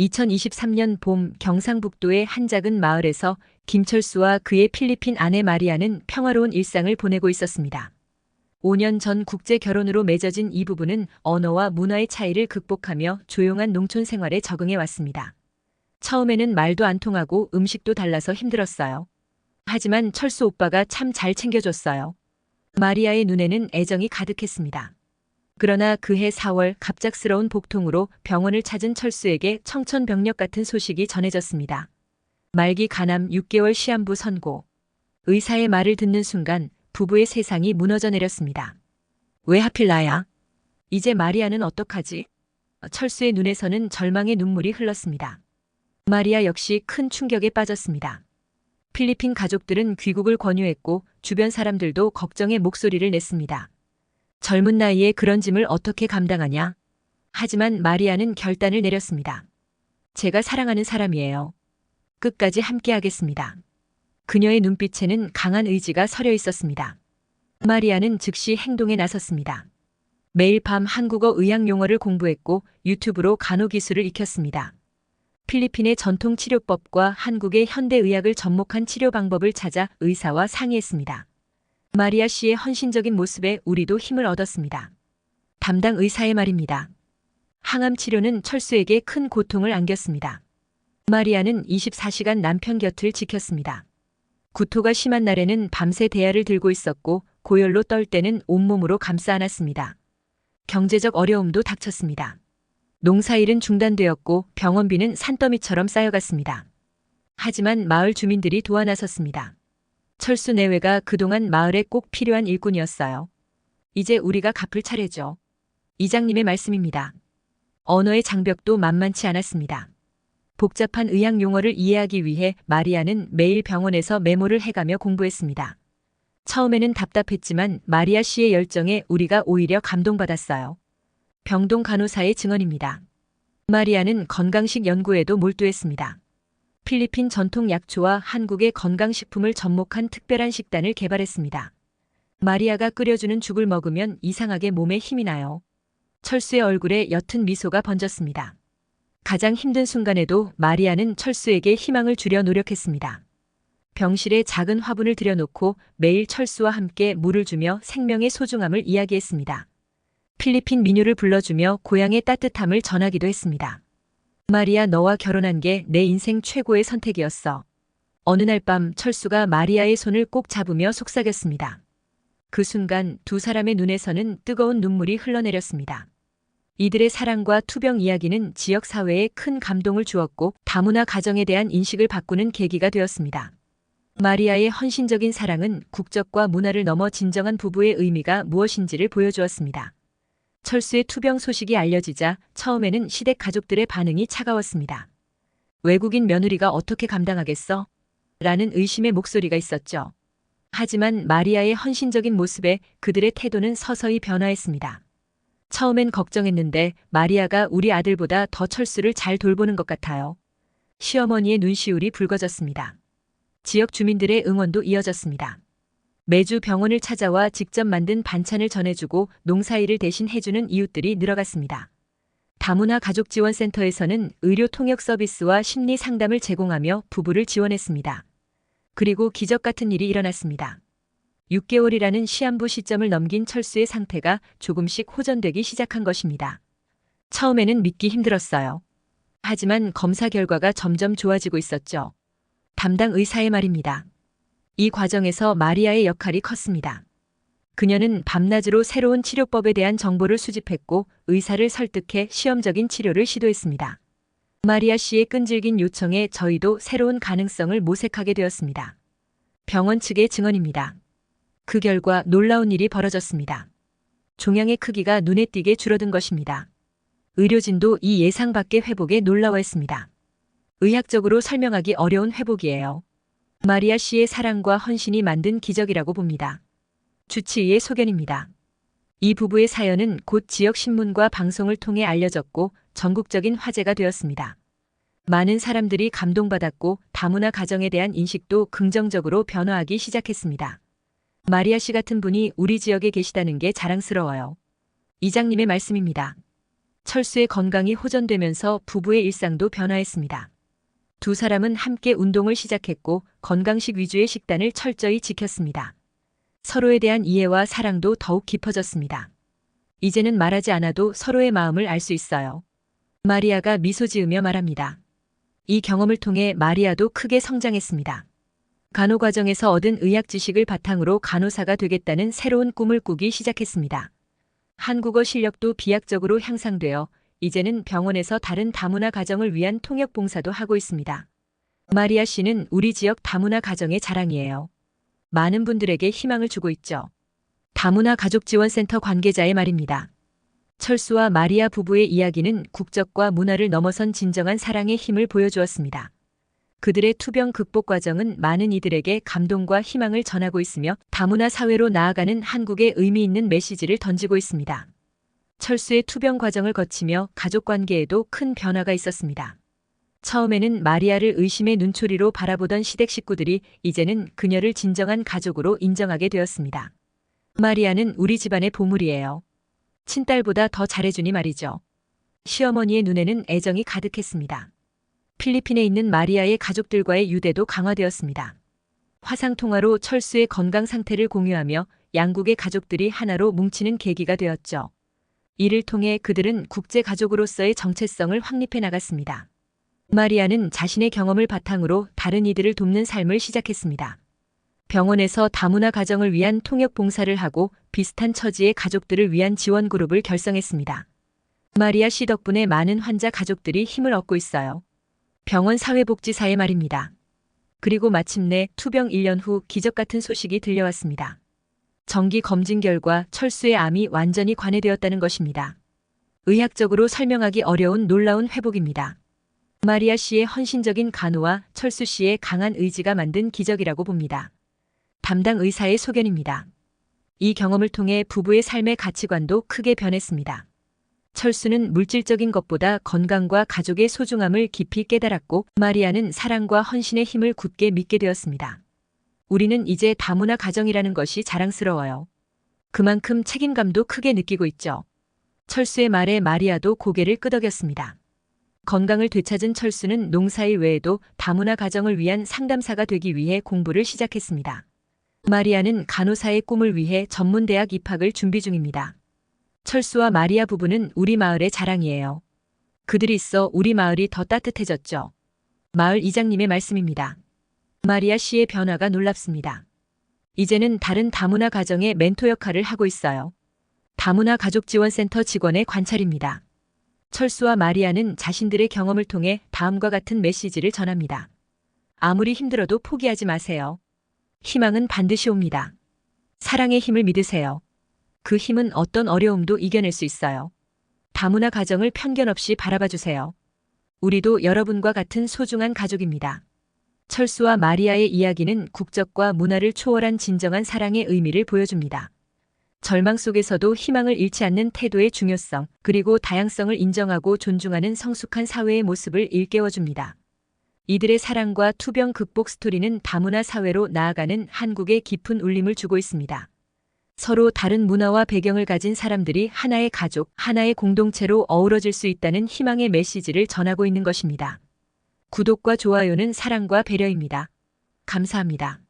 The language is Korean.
2023년 봄 경상북도의 한 작은 마을에서 김철수와 그의 필리핀 아내 마리아는 평화로운 일상을 보내고 있었습니다. 5년 전 국제 결혼으로 맺어진 이 부부는 언어와 문화의 차이를 극복하며 조용한 농촌 생활에 적응해 왔습니다. 처음에는 말도 안 통하고 음식도 달라서 힘들었어요. 하지만 철수 오빠가 참 잘 챙겨줬어요. 마리아의 눈에는 애정이 가득했습니다. 그러나 그해 4월 갑작스러운 복통으로 병원을 찾은 철수에게 청천벽력 같은 소식이 전해졌습니다. 말기 간암 6개월 시한부 선고. 의사의 말을 듣는 순간 부부의 세상이 무너져 내렸습니다. 왜 하필 나야? 이제 마리아는 어떡하지? 철수의 눈에서는 절망의 눈물이 흘렀습니다. 마리아 역시 큰 충격에 빠졌습니다. 필리핀 가족들은 귀국을 권유했고 주변 사람들도 걱정의 목소리를 냈습니다. 젊은 나이에 그런 짐을 어떻게 감당하냐? 하지만 마리아는 결단을 내렸습니다. 제가 사랑하는 사람이에요. 끝까지 함께 하겠습니다. 그녀의 눈빛에는 강한 의지가 서려 있었습니다. 마리아는 즉시 행동에 나섰습니다. 매일 밤 한국어 의학 용어를 공부했고 유튜브로 간호 기술을 익혔습니다. 필리핀의 전통 치료법과 한국의 현대 의학을 접목한 치료 방법을 찾아 의사와 상의했습니다. 마리아 씨의 헌신적인 모습에 우리도 힘을 얻었습니다. 담당 의사의 말입니다. 항암 치료는 철수에게 큰 고통을 안겼습니다. 마리아는 24시간 남편 곁을 지켰습니다. 구토가 심한 날에는 밤새 대야를 들고 있었고 고열로 떨 때는 온몸으로 감싸 안았습니다. 경제적 어려움도 닥쳤습니다. 농사일은 중단되었고 병원비는 산더미처럼 쌓여갔습니다. 하지만 마을 주민들이 도와 나섰습니다. 철수 내외가 그동안 마을에 꼭 필요한 일꾼이었어요. 이제 우리가 갚을 차례죠. 이장님의 말씀입니다. 언어의 장벽도 만만치 않았습니다. 복잡한 의학 용어를 이해하기 위해 마리아는 매일 병원에서 메모를 해가며 공부했습니다. 처음에는 답답했지만 마리아 씨의 열정에 우리가 오히려 감동받았어요. 병동 간호사의 증언입니다. 마리아는 건강식 연구에도 몰두했습니다. 필리핀 전통 약초와 한국의 건강식품을 접목한 특별한 식단을 개발했습니다. 마리아가 끓여주는 죽을 먹으면 이상하게 몸에 힘이 나요. 철수의 얼굴에 옅은 미소가 번졌습니다. 가장 힘든 순간에도 마리아는 철수에게 희망을 주려 노력했습니다. 병실에 작은 화분을 들여놓고 매일 철수와 함께 물을 주며 생명의 소중함을 이야기했습니다. 필리핀 민요를 불러주며 고향의 따뜻함을 전하기도 했습니다. 마리아 너와 결혼한 게 내 인생 최고의 선택이었어. 어느 날 밤 철수가 마리아의 손을 꼭 잡으며 속삭였습니다. 그 순간 두 사람의 눈에서는 뜨거운 눈물이 흘러내렸습니다. 이들의 사랑과 투병 이야기는 지역 사회에 큰 감동을 주었고 다문화 가정에 대한 인식을 바꾸는 계기가 되었습니다. 마리아의 헌신적인 사랑은 국적과 문화를 넘어 진정한 부부의 의미가 무엇인지를 보여주었습니다. 철수의 투병 소식이 알려지자 처음에는 시댁 가족들의 반응이 차가웠습니다. 외국인 며느리가 어떻게 감당하겠어? 라는 의심의 목소리가 있었죠. 하지만 마리아의 헌신적인 모습에 그들의 태도는 서서히 변화했습니다. 처음엔 걱정했는데 마리아가 우리 아들보다 더 철수를 잘 돌보는 것 같아요. 시어머니의 눈시울이 붉어졌습니다. 지역 주민들의 응원도 이어졌습니다. 매주 병원을 찾아와 직접 만든 반찬을 전해주고 농사일을 대신 해주는 이웃들이 늘어갔습니다. 다문화 가족지원센터에서는 의료 통역 서비스와 심리 상담을 제공하며 부부를 지원했습니다. 그리고 기적 같은 일이 일어났습니다. 6개월이라는 시한부 시점을 넘긴 철수의 상태가 조금씩 호전되기 시작한 것입니다. 처음에는 믿기 힘들었어요. 하지만 검사 결과가 점점 좋아지고 있었죠. 담당 의사의 말입니다. 이 과정에서 마리아의 역할이 컸습니다. 그녀는 밤낮으로 새로운 치료법에 대한 정보를 수집했고 의사를 설득해 시험적인 치료를 시도했습니다. 마리아 씨의 끈질긴 요청에 저희도 새로운 가능성을 모색하게 되었습니다. 병원 측의 증언입니다. 그 결과 놀라운 일이 벌어졌습니다. 종양의 크기가 눈에 띄게 줄어든 것입니다. 의료진도 이 예상 밖의 회복에 놀라워했습니다. 의학적으로 설명하기 어려운 회복이에요. 마리아 씨의 사랑과 헌신이 만든 기적이라고 봅니다. 주치의의 소견입니다. 이 부부의 사연은 곧 지역 신문과 방송을 통해 알려졌고 전국적인 화제가 되었습니다. 많은 사람들이 감동받았고 다문화 가정에 대한 인식도 긍정적으로 변화하기 시작했습니다. 마리아 씨 같은 분이 우리 지역에 계시다는 게 자랑스러워요. 이장님의 말씀입니다. 철수의 건강이 호전되면서 부부의 일상도 변화했습니다. 두 사람은 함께 운동을 시작했고 건강식 위주의 식단을 철저히 지켰습니다. 서로에 대한 이해와 사랑도 더욱 깊어졌습니다. 이제는 말하지 않아도 서로의 마음을 알 수 있어요. 마리아가 미소 지으며 말합니다. 이 경험을 통해 마리아도 크게 성장했습니다. 간호 과정에서 얻은 의학 지식을 바탕으로 간호사가 되겠다는 새로운 꿈을 꾸기 시작했습니다. 한국어 실력도 비약적으로 향상되어 이제는 병원에서 다른 다문화 가정을 위한 통역 봉사도 하고 있습니다. 마리아 씨는 우리 지역 다문화 가정의 자랑이에요. 많은 분들에게 희망을 주고 있죠. 다문화 가족지원센터 관계자의 말입니다. 철수와 마리아 부부의 이야기는 국적과 문화를 넘어선 진정한 사랑의 힘을 보여주었습니다. 그들의 투병 극복 과정은 많은 이들에게 감동과 희망을 전하고 있으며 다문화 사회로 나아가는 한국의 의미 있는 메시지를 던지고 있습니다. 철수의 투병 과정을 거치며 가족 관계에도 큰 변화가 있었습니다. 처음에는 마리아를 의심의 눈초리로 바라보던 시댁 식구들이 이제는 그녀를 진정한 가족으로 인정하게 되었습니다. 마리아는 우리 집안의 보물이에요. 친딸보다 더 잘해주니 말이죠. 시어머니의 눈에는 애정이 가득했습니다. 필리핀에 있는 마리아의 가족들과의 유대도 강화되었습니다. 화상통화로 철수의 건강 상태를 공유하며 양국의 가족들이 하나로 뭉치는 계기가 되었죠. 이를 통해 그들은 국제 가족으로서의 정체성을 확립해 나갔습니다. 마리아는 자신의 경험을 바탕으로 다른 이들을 돕는 삶을 시작했습니다. 병원에서 다문화 가정을 위한 통역 봉사를 하고 비슷한 처지의 가족들을 위한 지원 그룹을 결성했습니다. 마리아 씨 덕분에 많은 환자 가족들이 힘을 얻고 있어요. 병원 사회복지사의 말입니다. 그리고 마침내 투병 1년 후 기적 같은 소식이 들려왔습니다. 정기 검진 결과 철수의 암이 완전히 관해되었다는 것입니다. 의학적으로 설명하기 어려운 놀라운 회복입니다. 마리아 씨의 헌신적인 간호와 철수 씨의 강한 의지가 만든 기적이라고 봅니다. 담당 의사의 소견입니다. 이 경험을 통해 부부의 삶의 가치관도 크게 변했습니다. 철수는 물질적인 것보다 건강과 가족의 소중함을 깊이 깨달았고 마리아는 사랑과 헌신의 힘을 굳게 믿게 되었습니다. 우리는 이제 다문화 가정이라는 것이 자랑스러워요. 그만큼 책임감도 크게 느끼고 있죠. 철수의 말에 마리아도 고개를 끄덕였습니다. 건강을 되찾은 철수는 농사일 외에도 다문화 가정을 위한 상담사가 되기 위해 공부를 시작했습니다. 마리아는 간호사의 꿈을 위해 전문대학 입학을 준비 중입니다. 철수와 마리아 부부는 우리 마을의 자랑이에요. 그들이 있어 우리 마을이 더 따뜻해졌죠. 마을 이장님의 말씀입니다. 마리아 씨의 변화가 놀랍습니다. 이제는 다른 다문화 가정의 멘토 역할을 하고 있어요. 다문화 가족지원센터 직원의 관찰입니다. 철수와 마리아는 자신들의 경험을 통해 다음과 같은 메시지를 전합니다. 아무리 힘들어도 포기하지 마세요. 희망은 반드시 옵니다. 사랑의 힘을 믿으세요. 그 힘은 어떤 어려움도 이겨낼 수 있어요. 다문화 가정을 편견 없이 바라봐 주세요. 우리도 여러분과 같은 소중한 가족입니다. 철수와 마리아의 이야기는 국적과 문화를 초월한 진정한 사랑의 의미를 보여줍니다. 절망 속에서도 희망을 잃지 않는 태도의 중요성, 그리고 다양성을 인정하고 존중하는 성숙한 사회의 모습을 일깨워줍니다. 이들의 사랑과 투병 극복 스토리는 다문화 사회로 나아가는 한국에 깊은 울림을 주고 있습니다. 서로 다른 문화와 배경을 가진 사람들이 하나의 가족, 하나의 공동체로 어우러질 수 있다는 희망의 메시지를 전하고 있는 것입니다. 구독과 좋아요는 사랑과 배려입니다. 감사합니다.